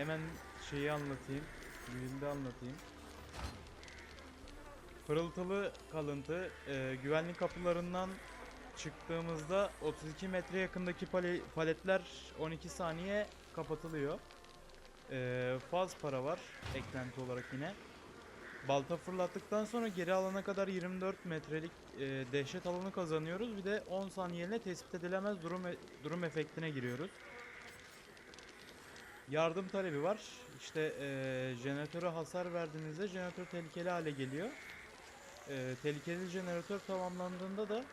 Hemen şeyi anlatayım. Build'i anlatayım. Pırıltılı kalıntı e, güvenlik kapılarından çıktığımızda 32 metre yakındaki pale- paletler 12 saniye kapatılıyor. E, faz para var eklenti olarak yine. Balta fırlattıktan sonra geri alana kadar 24 metrelik e, dehşet alanı kazanıyoruz. Bir de 10 saniyeliğine tespit edilemez durum e- durum efektine giriyoruz. Yardım talebi var. İşte e, jeneratöre hasar verdiğinizde jeneratör tehlikeli hale geliyor. E, tehlikeli jeneratör tamamlandığında da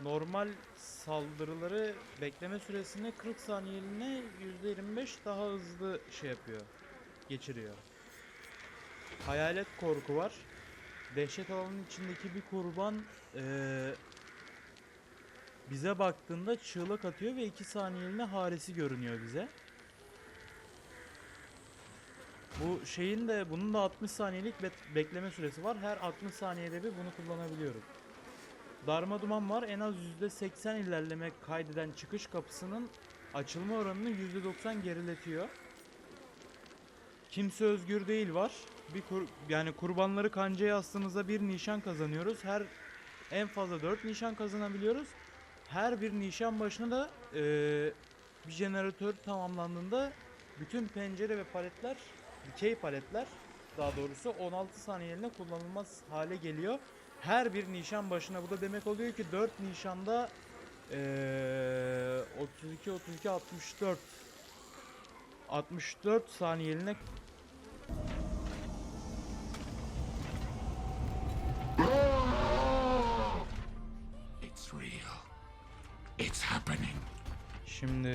normal saldırıları bekleme süresini 40 saniyeliğine %25 daha hızlı şey yapıyor. Geçiriyor. Hayalet korku var. Dehşet alanının içindeki bir kurban eee, bize baktığında çığlık atıyor ve 2 saniyeliğine haresi görünüyor bize. Bu şeyin de bunun da 60 saniyelik be- bekleme süresi var. Her 60 saniyede bir bunu kullanabiliyoruz. Darma duman var. En az %80 ilerleme kaydeden çıkış kapısının açılma oranını %90 geriletiyor. Kimse özgür değil var. Bir kur, yani kurbanları kancaya astığımızda bir nişan kazanıyoruz. Her en fazla 4 nişan kazanabiliyoruz. Her bir nişan başına da eee, bir jeneratör tamamlandığında bütün pencere ve paletler, dikey paletler daha doğrusu 16 saniyeliğine kullanılmaz hale geliyor. Her bir nişan başına bu da demek oluyor ki 4 nişanda eee 32 32 64 64 saniyeliğine It's real. It's happening. Şimdi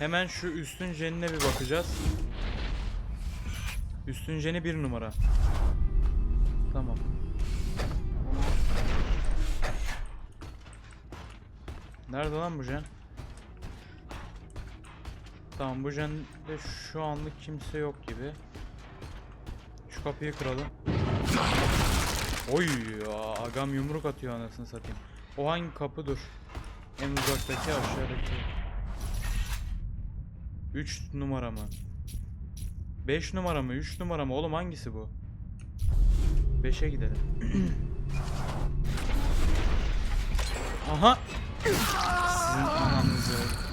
hemen şu üstün jenine bir bakacağız. Üstün jeni bir numara. Tamam. Nerede lan bu jen? Tamam bu jende şu anlık kimse yok gibi. Şu kapıyı kıralım. Oy ya agam yumruk atıyor anasını satayım. O hangi kapı dur? En uzaktaki aşağıdaki. 3 numara mı? 5 numara mı? 3 numara mı? Oğlum hangisi bu? 5'e gidelim. Aha! Sizin ananızı.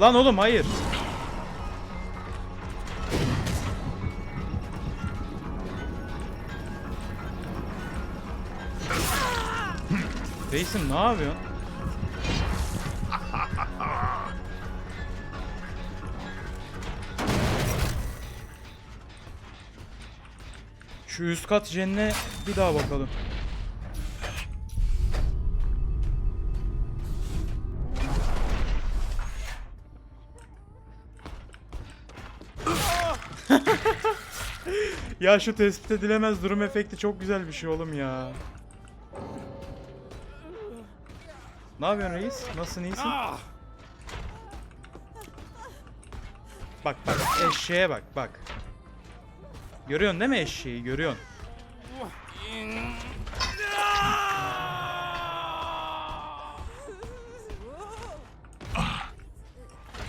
Lan oğlum hayır. Reisim ne yapıyorsun? Şu üst kat jenine bir daha bakalım. Ya şu tespit edilemez durum efekti çok güzel bir şey oğlum ya. Ne yapıyorsun reis? Nasılsın iyisin? Bak bak eşeğe bak bak. Görüyorsun değil mi eşeği? Görüyorsun.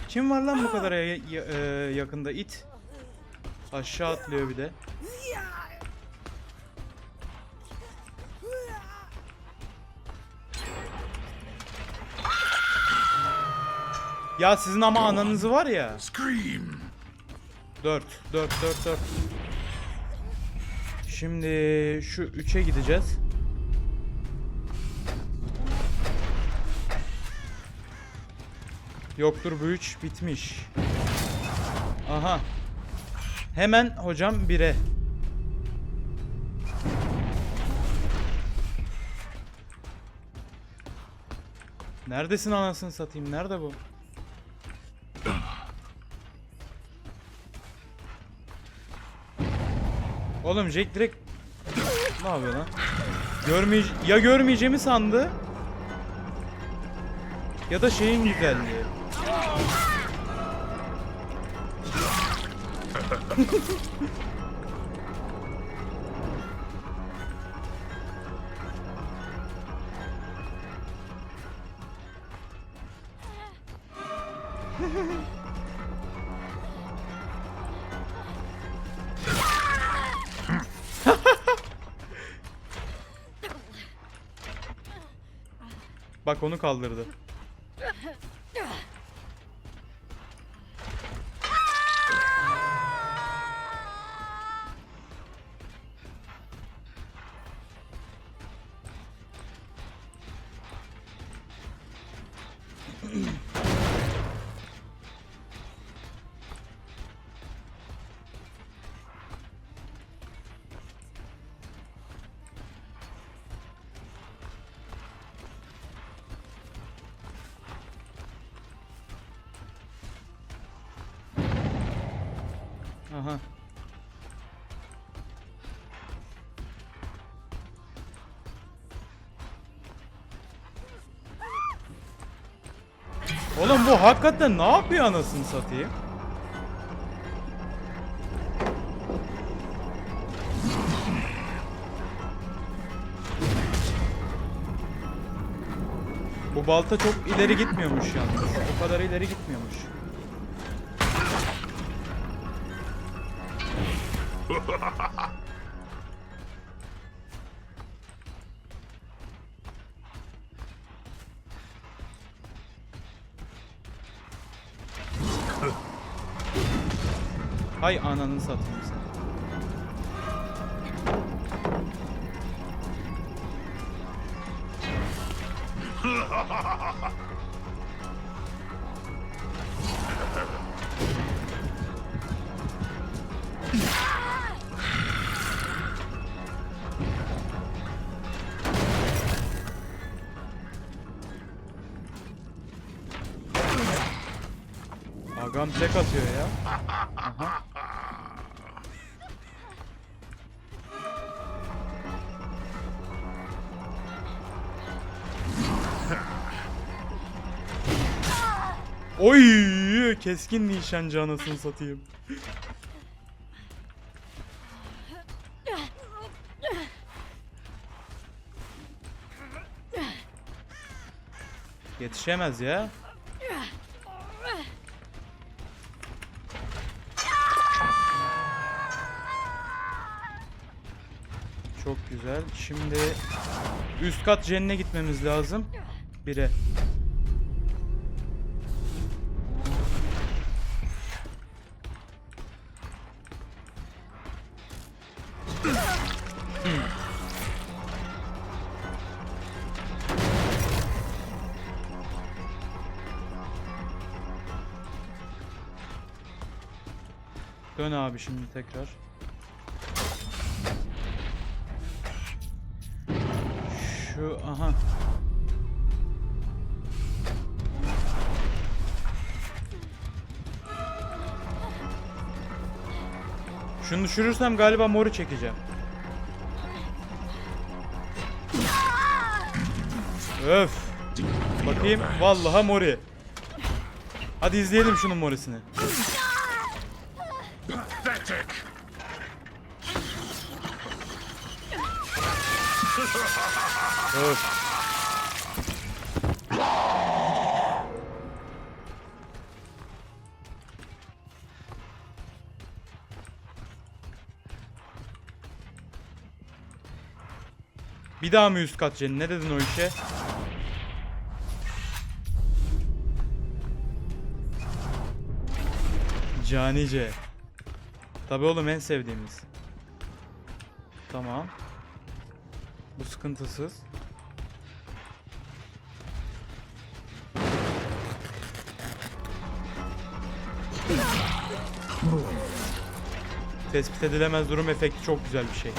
Kim var lan bu kadar e, yakında it? Aşağı atlıyor bir de. Ya sizin ama ananızı var ya. Scream. 4 4 4 4. Şimdi şu 3'e gideceğiz. Yoktur bu 3 bitmiş. Aha. Hemen hocam 1'e. Neredesin anasını satayım? Nerede bu? Oğlum Jack direkt ne yapıyor lan? Görmeye ya görmeyeceğimi sandı ya da şeyin güzelliği. Bak onu kaldırdı. Oğlum bu hakikaten ne yapıyor anasını satayım? Bu balta çok ileri gitmiyormuş yalnız. O kadar ileri gitmiyormuş. Hay ananı satayım sen. Agam tek atıyor ya. Oy keskin nişancı anasını satayım. Yetişemez ya. Çok güzel. Şimdi üst kat cennine gitmemiz lazım. Bire. Dön abi şimdi tekrar. Şu aha. Şunu düşürürsem galiba moru çekeceğim. Öf. Bakayım. Vallahi mori. Hadi izleyelim şunun morisini. Öf. Bir daha mı üst kat Jenny? Ne dedin o işe? Canice. Tabi oğlum en sevdiğimiz. Tamam. Bu sıkıntısız. Tespit edilemez durum efekti çok güzel bir şey.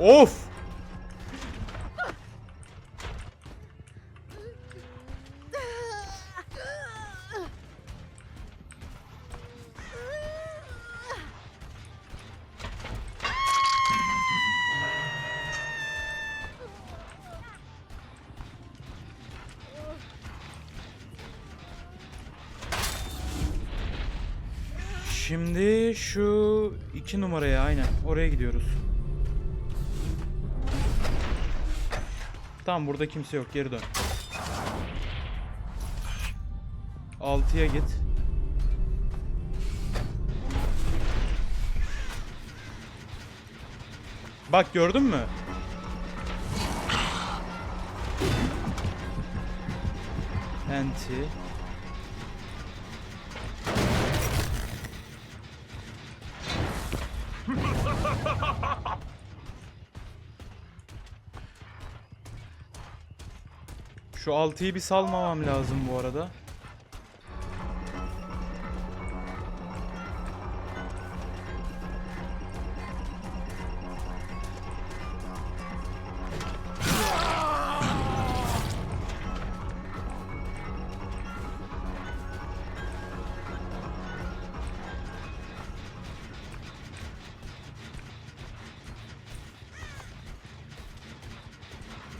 Of! 2 numaraya aynen. Oraya gidiyoruz. Tamam burada kimse yok. Geri dön. 6'ya git. Bak gördün mü? Enti. Şu 6'yı bir salmamam lazım bu arada.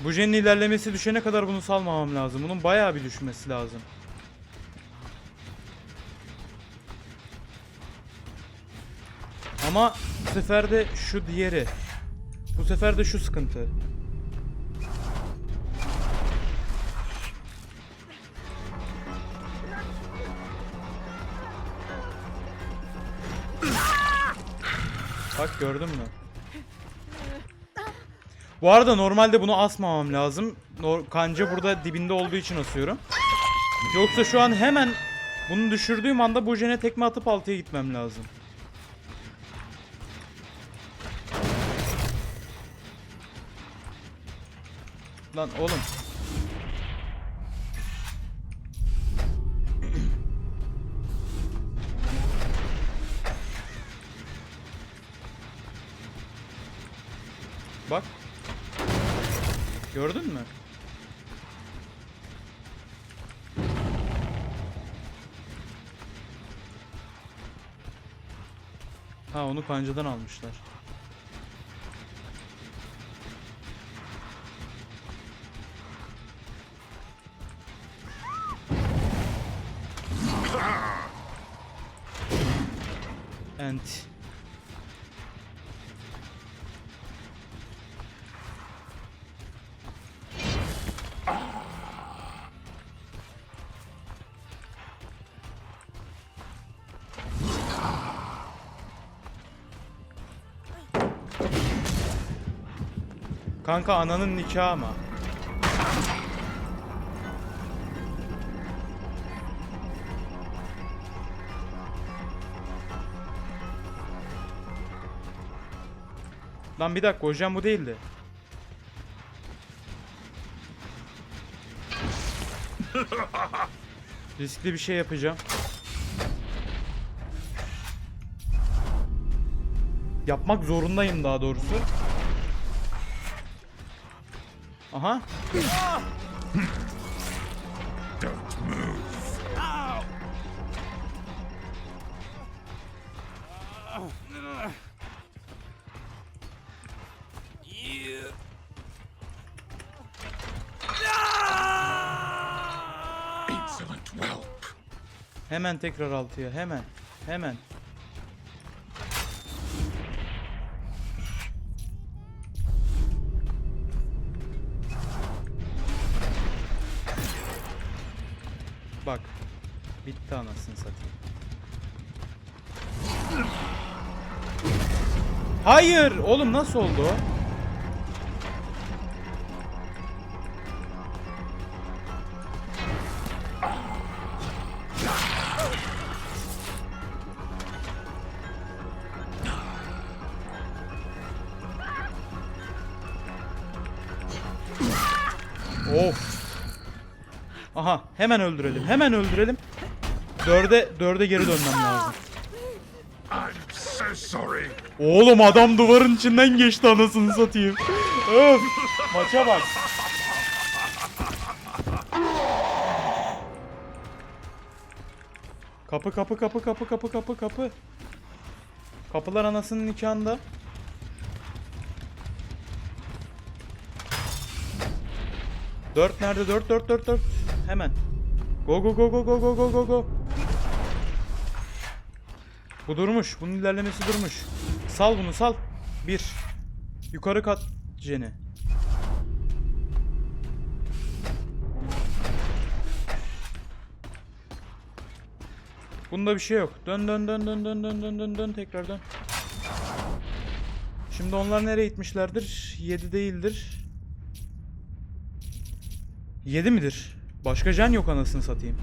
Bu jenin ilerlemesi düşene kadar bunu salmamam lazım. Bunun bayağı bir düşmesi lazım. Ama bu sefer de şu diğeri. Bu sefer de şu sıkıntı. Bak gördün mü? Bu arada normalde bunu asmamam lazım. Kanca burada dibinde olduğu için asıyorum. Yoksa şu an hemen bunu düşürdüğüm anda bu jene tekme atıp 6'ya gitmem lazım. Lan oğlum. Bak. Gördün mü? Ha onu kancadan almışlar. Ent. Kanka ananın nikahı ama. Lan bir dakika hocam bu değildi. Riskli bir şey yapacağım. Yapmak zorundayım daha doğrusu. Aha. Hemen tekrar altıya. Hemen. Hemen. Anasını satayım. Hayır! Oğlum nasıl oldu o? Of. Aha hemen öldürelim. Hemen öldürelim. Dörde dörde geri dönmem lazım. Oğlum adam duvarın içinden geçti anasını satayım. Öf. Maça bak. Kapı kapı kapı kapı kapı kapı kapı. Kapılar anasının nikahında. Dört nerede? Dört dört dört dört. Hemen. Go go go go go go go go go. Bu durmuş. Bunun ilerlemesi durmuş. Sal bunu sal. Bir. Yukarı kat Jenny. Bunda bir şey yok. Dön dön dön dön dön dön dön dön dön tekrar dön. Şimdi onlar nereye gitmişlerdir? 7 değildir. 7 midir? Başka jen yok anasını satayım.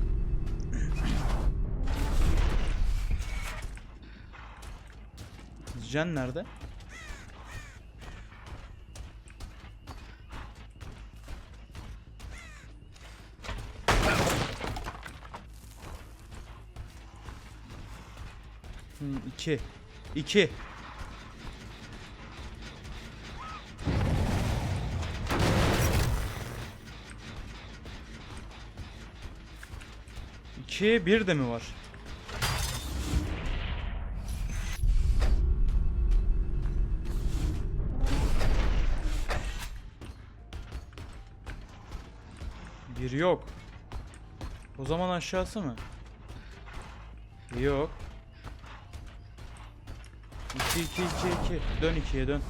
Jen nerede? Hmm, iki. İki. İki, bir de mi var? Bir yok. O zaman aşağısı mı? Yok. 2 2 2 2. Dön 2'ye dön.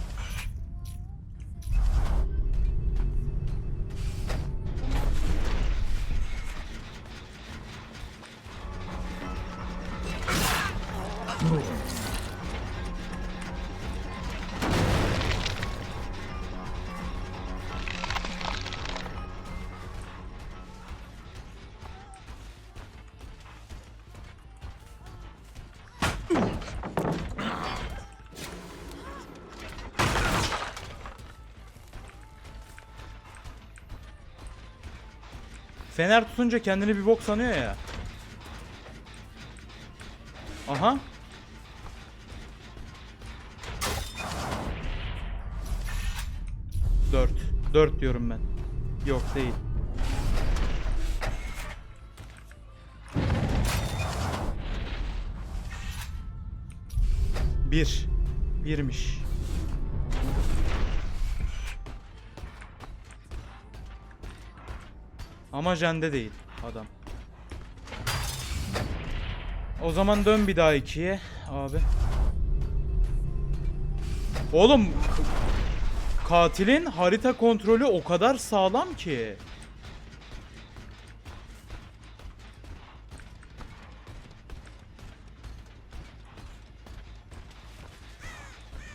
Fener tutunca kendini bir bok sanıyor ya. Aha. Dört. Dört diyorum ben. Yok değil. Bir. Birmiş. Ama jende değil adam. O zaman dön bir daha ikiye abi. Oğlum katilin harita kontrolü o kadar sağlam ki.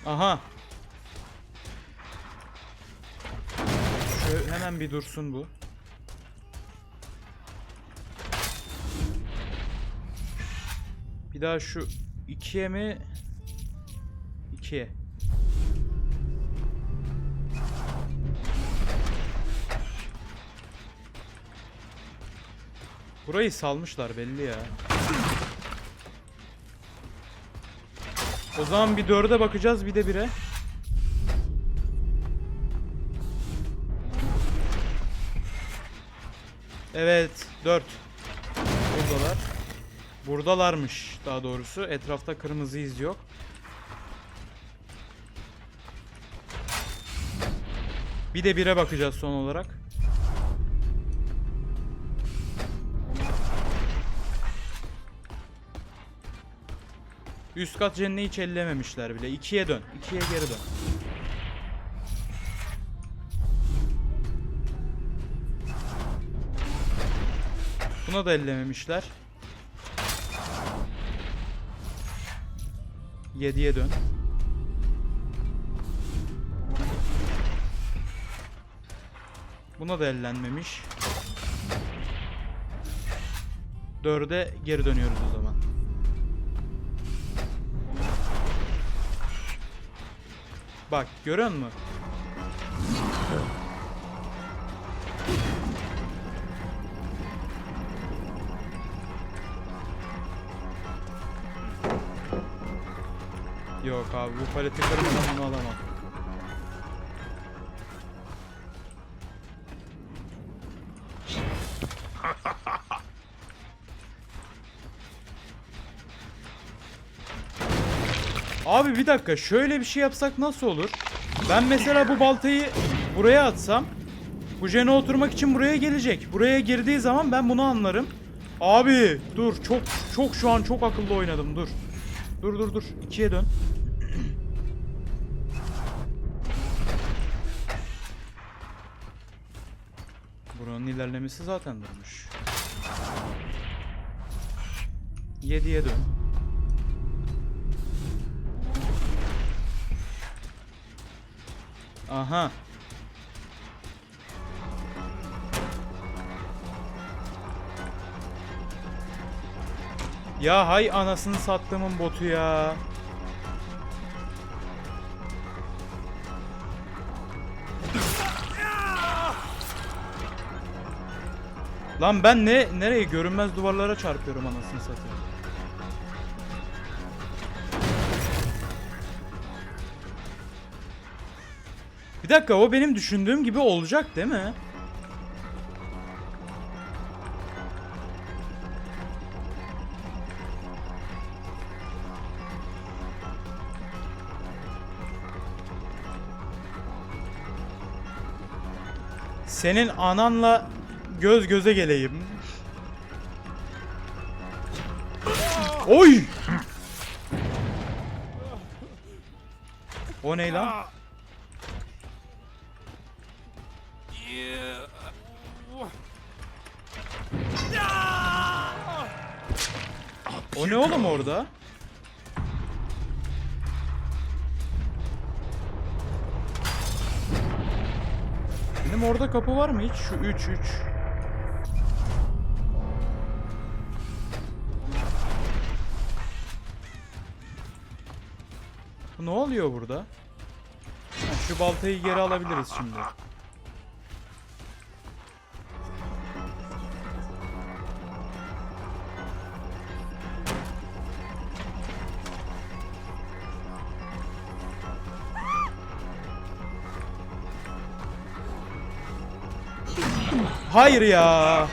Aha. Şöyle hemen bir dursun bu. Bir daha şu ikiye mi? İkiye. Burayı salmışlar belli ya. O zaman bir dörde bakacağız bir de bire. Evet dört. Buradalar. Buradalarmış daha doğrusu. Etrafta kırmızı iz yok. Bir de bire bakacağız son olarak. Üst kat cenneyi hiç ellememişler bile. İkiye dön. İkiye geri dön. Buna da ellememişler. 7'ye dön. Buna da ellenmemiş. 4'e geri dönüyoruz o zaman. Bak görüyor musun? Yok abi bu paleti kırmadan bunu alamam. Abi bir dakika şöyle bir şey yapsak nasıl olur? Ben mesela bu baltayı buraya atsam bu jene oturmak için buraya gelecek. Buraya girdiği zaman ben bunu anlarım. Abi dur çok çok şu an çok akıllı oynadım dur. Dur dur dur. İkiye dön. İlerlemesi zaten durmuş. 7'ye dön. Aha. Ya hay anasını sattığımın botu ya. Lan ben ne nereye görünmez duvarlara çarpıyorum anasını satayım. Bir dakika o benim düşündüğüm gibi olacak değil mi? Senin ananla göz göze geleyim. Oy! O ne lan? O ne oğlum orada? Benim orada kapı var mı hiç? Şu 3 3. ne oluyor burada? Şu baltayı geri alabiliriz şimdi. Hayır ya.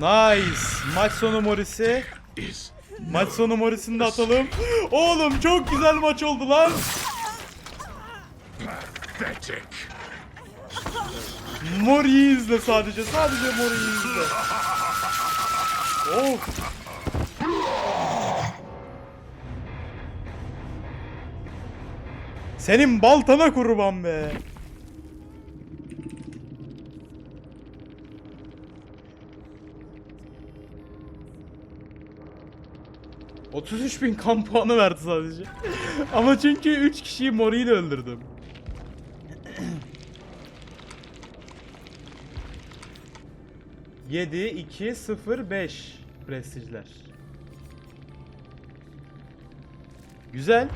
Nice. Maç sonu Morris'i. Is Maç sonu Morris'ini de atalım. Oğlum çok güzel maç oldu lan. Mori'yi izle sadece. Sadece Mori'yi izle. Of. Senin baltana kurban be. ...33 bin kan puanı verdi sadece. Ama çünkü 3 kişiyi Mori ile öldürdüm. Yedi, iki, sıfır, beş prestijler. Güzel.「